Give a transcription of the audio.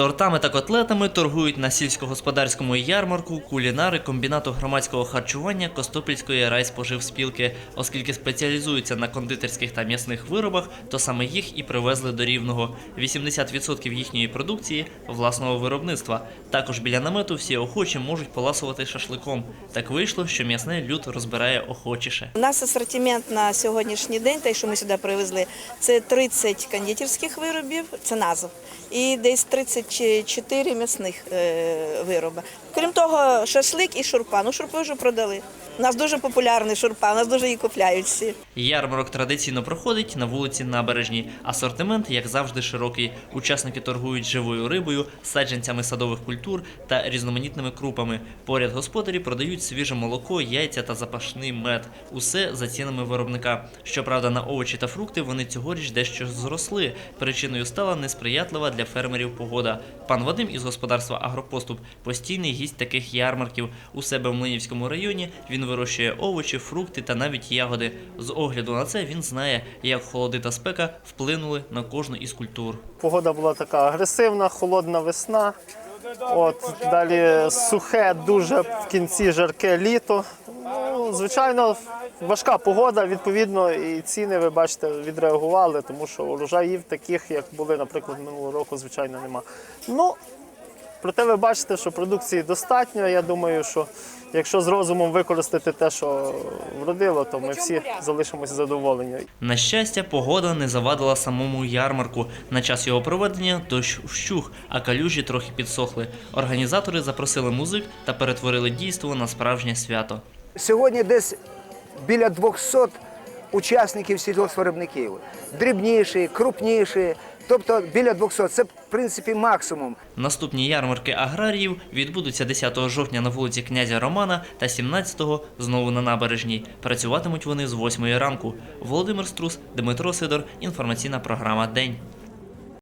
Тортами та котлетами торгують на сільськогосподарському ярмарку кулінари комбінату громадського харчування Костопільської райспоживспілки. Оскільки спеціалізуються на кондитерських та м'ясних виробах, то саме їх і привезли до рівного. 80% їхньої продукції власного виробництва. Також біля намету всі охочі можуть поласувати шашликом. Так вийшло, що м'ясне люд розбирає охочіше. У нас асортимент на сьогоднішній день, те, що ми сюди привезли, це 30 кондитерських виробів, це назв, і десь 34 м'ясних е, вироби. Крім того, шашлик і шурпа. Ну, шурпи вже продали. У нас дуже популярний шурпа, у нас дуже її купляють всі. Ярмарок традиційно проходить на вулиці Набережній. Асортимент, як завжди, широкий. Учасники торгують живою рибою, саджанцями садових культур та різноманітними крупами. Поряд господарі продають свіже молоко, яйця та запашний мед. Усе за цінами виробника. Щоправда, на овочі та фрукти вони цьогоріч дещо зросли. Причиною стала несприятлива для фермерів погода. Пан Вадим із господарства Агропоступ постійний гість таких ярмарків. У себе в Млинівському районі він вирощує овочі, фрукти та навіть ягоди. З огляду на це він знає, як холоди та спека вплинули на кожну із культур. Погода була така агресивна, холодна весна. От далі сухе, дуже в кінці жарке літо. Ну, звичайно, важка погода, відповідно, і ціни, ви бачите, відреагували, тому що урожаїв таких, як були, наприклад, минулого року, звичайно, нема. Ну, проте ви бачите, що продукції достатньо. Я думаю, що якщо з розумом використати те, що вродило, то ми всі залишимося задоволені. На щастя, погода не завадила самому ярмарку. На час його проведення дощ вщух, а калюжі трохи підсохли. Організатори запросили музик та перетворили дійство на справжнє свято. Сьогодні десь біля 200 учасників сільгоспвиробників. Дрібніші, крупніші, тобто біля 200. Це, в принципі, максимум. Наступні ярмарки аграріїв відбудуться 10 жовтня на вулиці князя Романа та 17-го знову на набережній. Працюватимуть вони з 8 ранку. Володимир Струс, Дмитро Сидор. Інформаційна програма День.